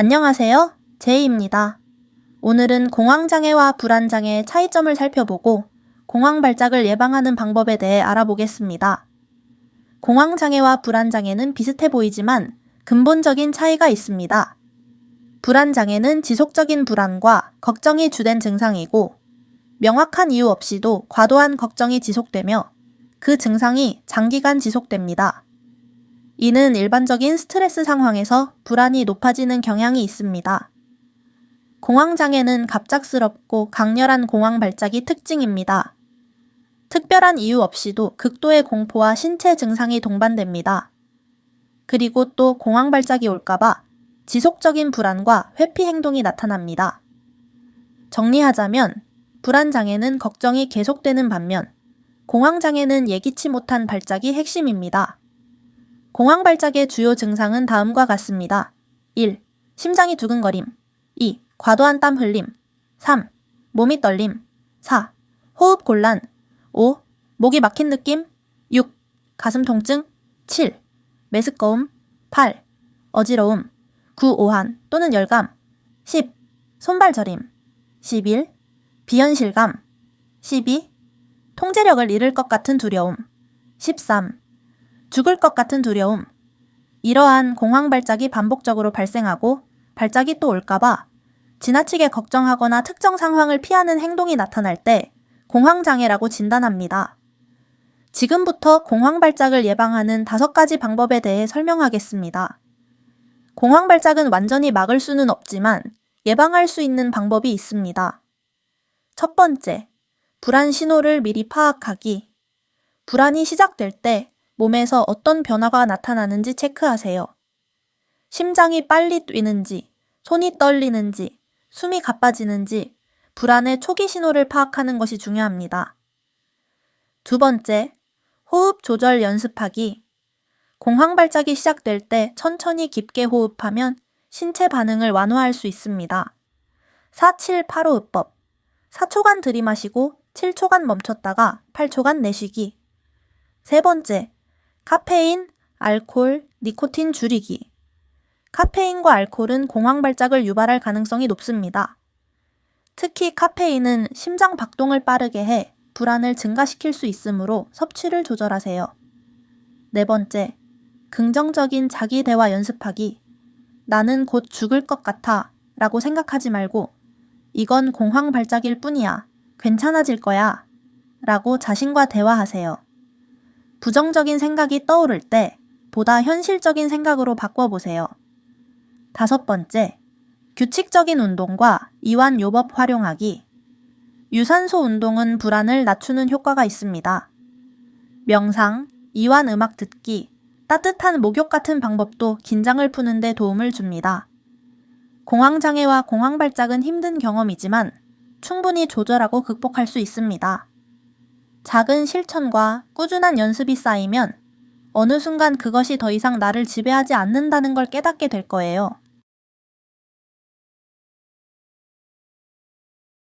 안녕하세요. 제이입니다. 오늘은 공황장애와 불안장애의 차이점을 살펴보고 공황 발작을 예방하는 방법에 대해 알아보겠습니다. 공황장애와 불안장애는 비슷해 보이지만 근본적인 차이가 있습니다. 불안장애는 지속적인 불안과 걱정이 주된 증상이고 명확한 이유 없이도 과도한 걱정이 지속되며 그 증상이 장기간 지속됩니다. 이는 일반적인 스트레스 상황에서 불안이 높아지는 경향이 있습니다. 공황장애는 갑작스럽고 강렬한 공황 발작이 특징입니다. 특별한 이유 없이도 극도의 공포와 신체 증상이 동반됩니다. 그리고 또 공황 발작이 올까봐 지속적인 불안과 회피 행동이 나타납니다. 정리하자면 불안 장애는 걱정이 계속되는 반면 공황 장애는 예기치 못한 발작이 핵심입니다. 공황 발작의 주요 증상은 다음과 같습니다. 1. 심장이 두근거림. 2. 과도한 땀 흘림. 3. 몸이 떨림. 4. 호흡 곤란. 5. 목이 막힌 느낌. 6. 가슴 통증. 7. 메스꺼움. 8. 어지러움. 9. 오한 또는 열감. 10. 손발 저림. 11. 비현실감. 12. 통제력을 잃을 것 같은 두려움. 13. 죽을 것 같은 두려움. 이러한 공황 발작이 반복적으로 발생하고 발작이 또 올까봐 지나치게 걱정하거나 특정 상황을 피하는 행동이 나타날 때 공황장애라고 진단합니다. 지금부터 공황 발작을 예방하는 다섯 가지 방법에 대해 설명하겠습니다. 공황 발작은 완전히 막을 수는 없지만 예방할 수 있는 방법이 있습니다. 첫 번째, 불안 신호를 미리 파악하기. 불안이 시작될 때 몸에서 어떤 변화가 나타나는지 체크하세요. 심장이 빨리 뛰는지, 손이 떨리는지, 숨이 가빠지는지 불안의 초기 신호를 파악하는 것이 중요합니다. 두 번째, 호흡 조절 연습하기. 공황 발작이 시작될 때 천천히 깊게 호흡하면 신체 반응을 완화할 수 있습니다. 4785흡법. 4초간 들이마시고 7초간 멈췄다가 8초간 내쉬기. 세 번째, 카페인, 알코올, 니코틴 줄이기. 카페인과 알코올은 공황 발작을 유발할 가능성이 높습니다. 특히 카페인은 심장 박동을 빠르게 해 불안을 증가시킬 수 있으므로 섭취를 조절하세요. 네 번째, 긍정적인 자기 대화 연습하기. 나는 곧 죽을 것 같아 라고 생각하지 말고 이건 공황 발작일 뿐이야. 괜찮아질 거야. 라고 자신과 대화하세요. 부정적인 생각이 떠오를 때 보다 현실적인 생각으로 바꿔보세요. 다섯 번째, 규칙적인 운동과 이완 요법 활용하기. 유산소 운동은 불안을 낮추는 효과가 있습니다. 명상, 이완 음악 듣기, 따뜻한 목욕 같은 방법도 긴장을 푸는데 도움을 줍니다. 공황장애와 공황발작은 힘든 경험이지만 충분히 조절하고 극복할 수 있습니다. 작은 실천과 꾸준한 연습이 쌓이면 어느 순간 그것이 더 이상 나를 지배하지 않는다는 걸 깨닫게 될 거예요.